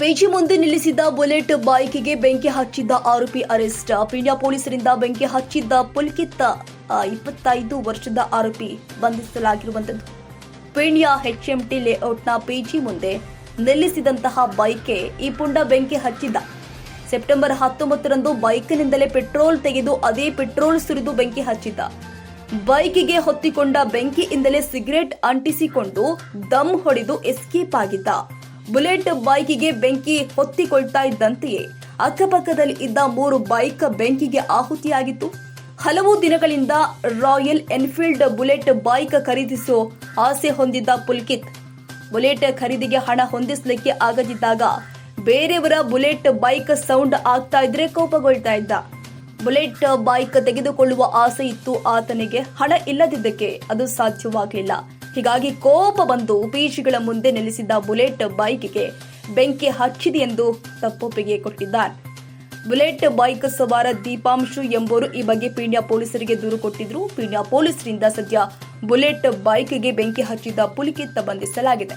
PG ಮುಂದೆ ನಿಲ್ಲಿಸಿದ್ದ bullet ಬೈಕಿಗೆ ಬೆಂಕಿ ಹಚ್ಚಿದ್ದ ಆರೋಪಿ ಅರೆಸ್ಟ್. ಪೀಣ್ಯ ಪೊಲೀಸರಿಂದ ಬೆಂಕಿ ಹಚ್ಚಿದ್ದ ಪುಲ್ಕಿತ್ತ ಇಪ್ಪತ್ತೈದು ವರ್ಷದ ಆರೋಪಿ ಬಂಧಿಸಲಾಗಿರುವಂತದ್ದು ಪೀಣ್ಯ ಹೆಚ್ಎಂಟಿ ಲೇಔಟ್ನ ಪಿಜಿ ಮುಂದೆ ನಿಲ್ಲಿಸಿದಂತಹ ಬೈಕ್ಗೆ ಈ ಪುಂಡ ಬೆಂಕಿ ಹಚ್ಚಿದ್ದ. ಸೆಪ್ಟೆಂಬರ್ ಹತ್ತೊಂಬತ್ತರಂದು ಬೈಕ್ನಿಂದಲೇ ಪೆಟ್ರೋಲ್ ತೆಗೆದು ಅದೇ ಪೆಟ್ರೋಲ್ ಸುರಿದು ಬೆಂಕಿ ಹಚ್ಚಿದ್ದ. ಬೈಕಿಗೆ ಹೊತ್ತಿಕೊಂಡ ಬೆಂಕಿಯಿಂದಲೇ ಸಿಗರೆಟ್ ಅಂಟಿಸಿಕೊಂಡು ದಮ್ ಹೊಡೆದು ಎಸ್ಕೇಪ್ ಆಗಿದ್ದ. ಬುಲೆಟ್ ಬೈಕಿಗೆ ಬೆಂಕಿ ಹೊತ್ತಿಕೊಳ್ತಾ ಇದ್ದಂತೆಯೇ ಅಕ್ಕಪಕ್ಕದಲ್ಲಿ ಇದ್ದ ಮೂರು ಬೈಕ್ ಬೆಂಕಿಗೆ ಆಹುತಿಯಾಗಿತ್ತು. ಹಲವು ದಿನಗಳಿಂದ ರಾಯಲ್ ಎನ್ಫೀಲ್ಡ್ ಬುಲೆಟ್ ಬೈಕ್ ಖರೀದಿಸೋ ಆಸೆ ಹೊಂದಿದ್ದ ಪುಲ್ಕಿತ್. ಬುಲೆಟ್ ಖರೀದಿಗೆ ಹಣ ಹೊಂದಿಸಲಿಕ್ಕೆ ಆಗದಿದ್ದಾಗ ಬೇರೆಯವರ ಬುಲೆಟ್ ಬೈಕ್ ಸೌಂಡ್ ಆಗ್ತಾ ಇದ್ರೆ ಕೋಪಗೊಳ್ತಾ ಇದ್ದ. ಬುಲೆಟ್ ಬೈಕ್ ತೆಗೆದುಕೊಳ್ಳುವ ಆಸೆ ಇತ್ತು. ಆತನಿಗೆ ಹಣ ಇಲ್ಲದಿದ್ದಕ್ಕೆ ಅದು ಸಾಧ್ಯವಾಗಲಿಲ್ಲ. ಹೀಗಾಗಿ ಕೋಪ ಬಂದು ಪಿಜಿಗಳ ಮುಂದೆ ನೆಲೆಸಿದ್ದ ಬುಲೆಟ್ ಬೈಕ್ಗೆ ಬೆಂಕಿ ಹಚ್ಚಿದೆ ಎಂದು ತಪ್ಪೊಪ್ಪಿಗೆ ಕೊಟ್ಟಿದ್ದಾರೆ. ಬುಲೆಟ್ ಬೈಕ್ ಸವಾರ ದೀಪಾಂಶು ಎಂಬುವರು ಈ ಬಗ್ಗೆ ಪೀಣ್ಯ ಪೊಲೀಸರಿಗೆ ದೂರು ಕೊಟ್ಟಿದ್ರು ಪೀಣ್ಯ ಪೊಲೀಸರಿಂದ ಸದ್ಯ ಬುಲೆಟ್ ಬೈಕ್ಗೆ ಬೆಂಕಿ ಹಚ್ಚಿದ್ದ ಪುಲಿಕಿತ್ತ ಬಂಧಿಸಲಾಗಿದೆ.